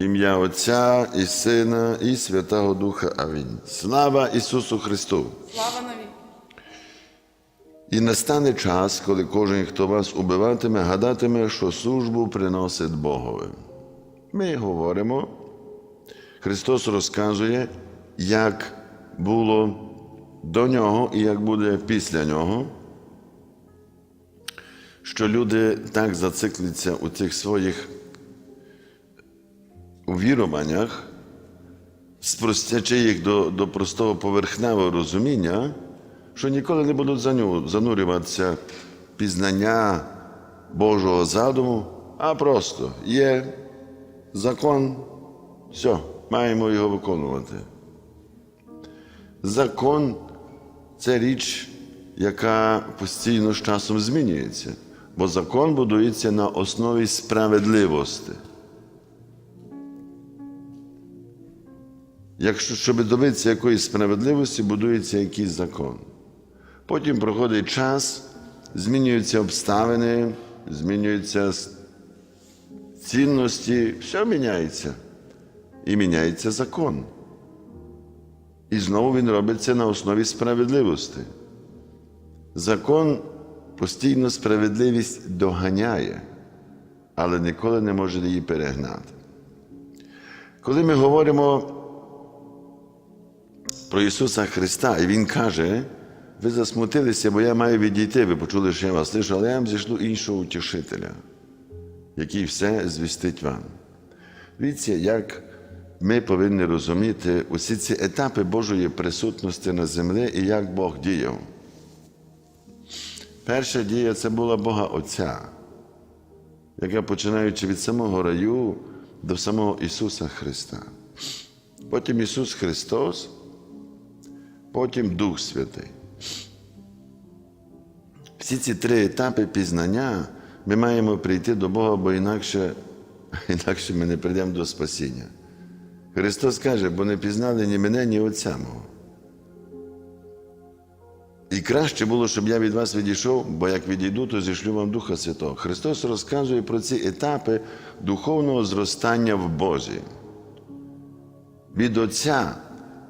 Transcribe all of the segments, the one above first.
Ім'я Отця і Сина, і Святого Духа. Амінь. Слава Ісусу Христу! Слава навіки. І настане час, коли кожен, хто вас убиватиме, гадатиме, що службу приносить Богові. Ми говоримо, Христос розказує, як було до нього і як буде після нього, що люди так зацикляться у цих своїх увіруваннях, спростячи їх до, до простого поверхневого розуміння, що ніколи не будуть занурюватися пізнання Божого задуму, а просто є закон, все, маємо його виконувати. Закон це річ, яка постійно з часом змінюється, бо закон будується на основі справедливості. Якщо щоб добитися якоїсь справедливості, будується якийсь закон. Потім проходить час, змінюються обставини, змінюються цінності, все міняється. І міняється закон. І знову він робиться на основі справедливості. Закон постійно справедливість доганяє, але ніколи не може її перегнати. Коли ми говоримо про Ісуса Христа, і Він каже, ви засмутилися, бо я маю відійти. Ви почули, що я вас лишу, але я вам зійшлю іншого утішителя, який все звістить вам. Дивіться, як ми повинні розуміти усі ці етапи Божої присутності на землі і як Бог діяв. Перша дія це була Бога Отця, яка починаючи від самого раю до самого Ісуса Христа. Потім Ісус Христос, потім Дух Святий. Всі ці три етапи пізнання ми маємо прийти до Бога, бо інакше, інакше ми не прийдемо до спасіння. Христос каже, бо не пізнали ні мене, ні Отця мого. І краще було, щоб я від вас відійшов, бо як відійду, то зішлю вам Духа Святого. Христос розказує про ці етапи духовного зростання в Бозі. Від Отця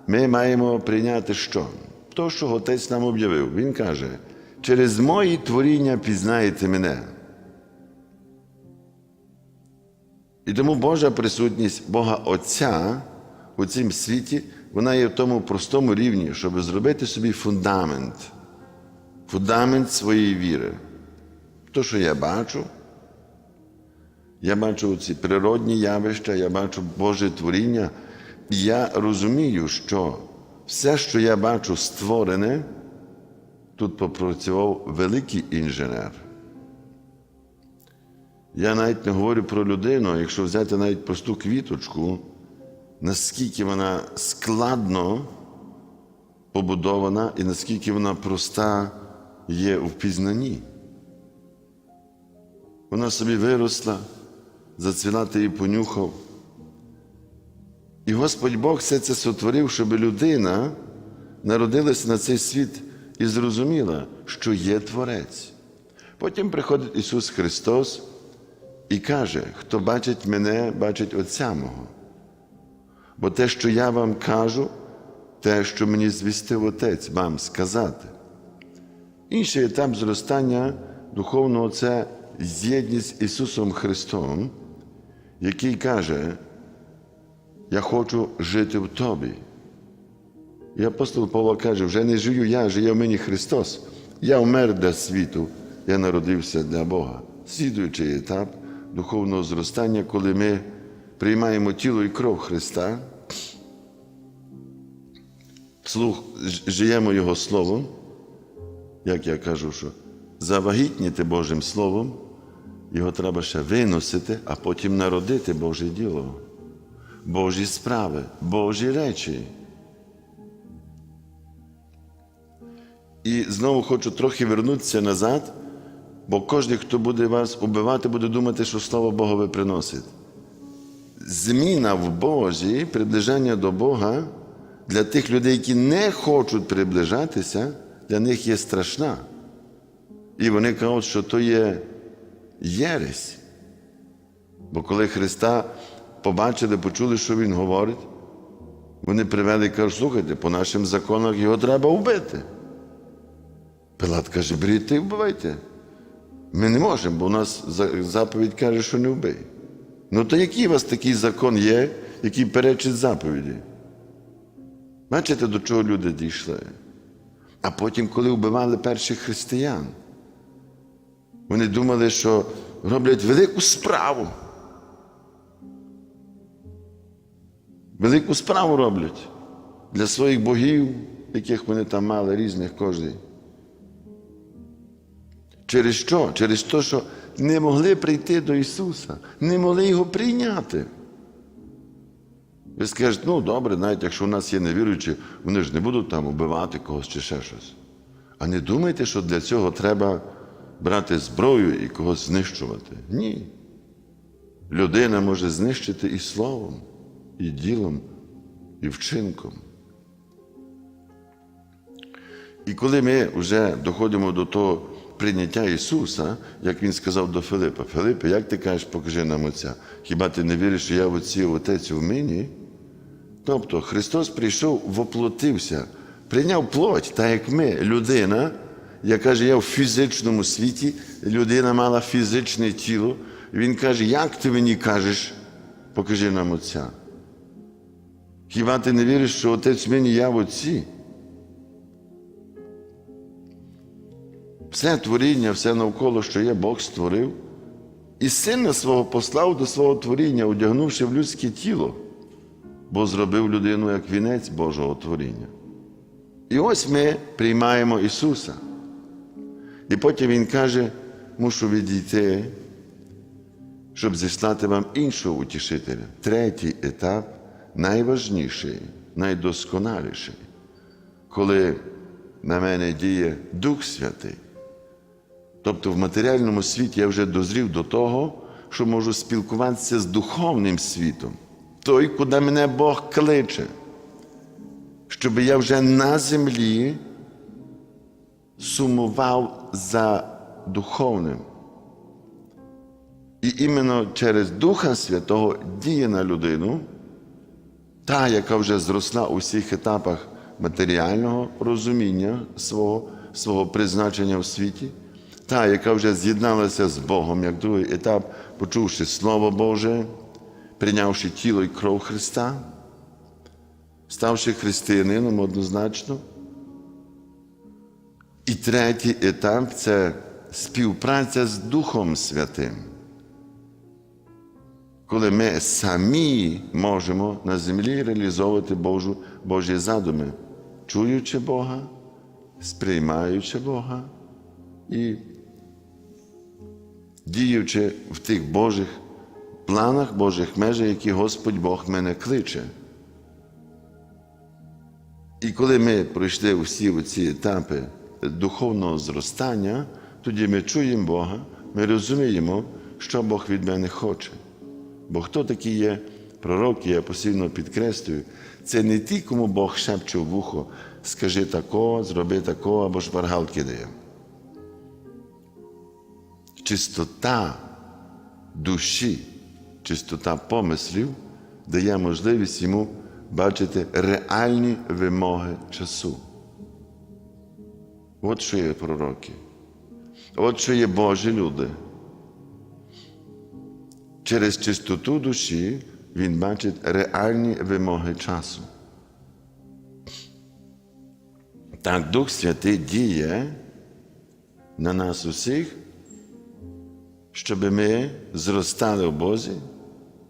ми маємо прийняти що? То, що Отець нам об'явив. Він каже, через мої творіння пізнаєте мене. І тому Божа присутність Бога Отця у цім світі, вона є в тому простому рівні, щоб зробити собі фундамент, фундамент своєї віри. То, що я бачу, я бачу ці природні явища, я бачу Боже творіння, я розумію, що все, що я бачу створене, тут попрацював великий інженер. Я навіть не говорю про людину, якщо взяти навіть просту квіточку, наскільки вона складно побудована і наскільки вона проста є у впізнанні. Вона собі виросла, зацвіла ти її понюхав. І Господь Бог все це сотворив, щоб людина народилася на цей світ і зрозуміла, що є Творець. Потім приходить Ісус Христос і каже, хто бачить мене, бачить Отця мого. Бо те, що я вам кажу, те, що мені звістив Отець вам сказати. Інший етап зростання духовного це єдність з Ісусом Христом, який каже, я хочу жити в тобі. І апостол Павло каже, вже не живу я, живе в мені Христос. Я вмер для світу, я народився для Бога. Слідуючий етап духовного зростання, коли ми приймаємо тіло і кров Христа, вслух ж- живемо Його Словом, як я кажу, що завагітніти Божим Словом, його треба ще виносити, а потім народити Боже діло. Божі справи, Божі речі. І знову хочу трохи вернутися назад, бо кожен, хто буде вас убивати, буде думати, що слово Богове приносить. Зміна в Божі, приближення до Бога для тих людей, які не хочуть приближатися, для них є страшна. І вони кажуть, що то є єресь. Бо коли Христа побачили, почули, що він говорить. Вони привели і кажуть, слухайте, по нашим законах його треба вбити. Пилат каже, беріть вбивайте. Ми не можемо, бо у нас заповідь каже, що не вбий. Ну то який у вас такий закон є, який перечить заповіді? Бачите, до чого люди дійшли? А потім, коли вбивали перших християн, вони думали, що роблять велику справу. Велику справу роблять для своїх богів, яких вони там мали різних кожний. Через що? Через те, що не могли прийти до Ісуса, не могли Його прийняти. Ви скажете, ну добре, навіть якщо у нас є невіруючі, вони ж не будуть там убивати когось чи ще щось. А не думайте, що для цього треба брати зброю і когось знищувати. Ні. Людина може знищити і словом, і ділом, і вчинком. І коли ми вже доходимо до того прийняття Ісуса, як Він сказав до Филипа, Филипе, як ти кажеш, покажи нам Отця? Хіба ти не віриш, що я в Отці, Отець у мені? Тобто Христос прийшов, воплотився, прийняв плоть, так як ми, людина, яка живе в фізичному світі, людина мала фізичне тіло. Він каже, як ти мені кажеш, покажи нам Отця. Хіба ти не віриш, що Отець мені я в Отці? Все творіння, все навколо, що є, Бог створив, і сина свого послав до свого творіння, одягнувши в людське тіло, бо зробив людину як вінець Божого творіння. І ось ми приймаємо Ісуса. І потім Він каже, мушу відійти, щоб зіслати вам іншого утішителя. Третій етап найважніший, найдосконаліший, коли на мене діє Дух Святий. Тобто в матеріальному світі я вже дозрів до того, що можу спілкуватися з духовним світом, той, куди мене Бог кличе, щоб я вже на землі сумував за духовним. І іменно через Духа Святого діє на людину, та, яка вже зросла у всіх етапах матеріального розуміння свого, свого призначення в світі, та, яка вже з'єдналася з Богом, як другий етап, почувши Слово Боже, прийнявши тіло і кров Христа, ставши християнином однозначно. І третій етап це співпраця з Духом Святим. Коли ми самі можемо на землі реалізовувати Божу, Божі задуми, чуючи Бога, сприймаючи Бога і діючи в тих Божих планах, Божих межах, які Господь Бог мене кличе. І коли ми пройшли всі ці етапи духовного зростання, тоді ми чуємо Бога, ми розуміємо, що Бог від мене хоче. Бо хто такі є пророки, я постійно підкреслюю, це не ті, кому Бог шепче в вухо, скажи тако, зроби тако або шпаргалки дає. Чистота душі, чистота помислів дає можливість йому бачити реальні вимоги часу. От що є пророки. От що є Божі люди. Через чистоту душі він бачить реальні вимоги часу. Так Дух Святий діє на нас усіх, щоб ми зростали в Бозі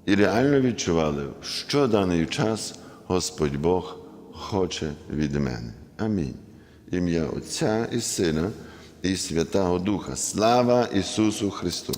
і реально відчували, що даний час Господь Бог хоче від мене. Амінь. Ім'я Отця і Сина і Святого Духа. Слава Ісусу Христу!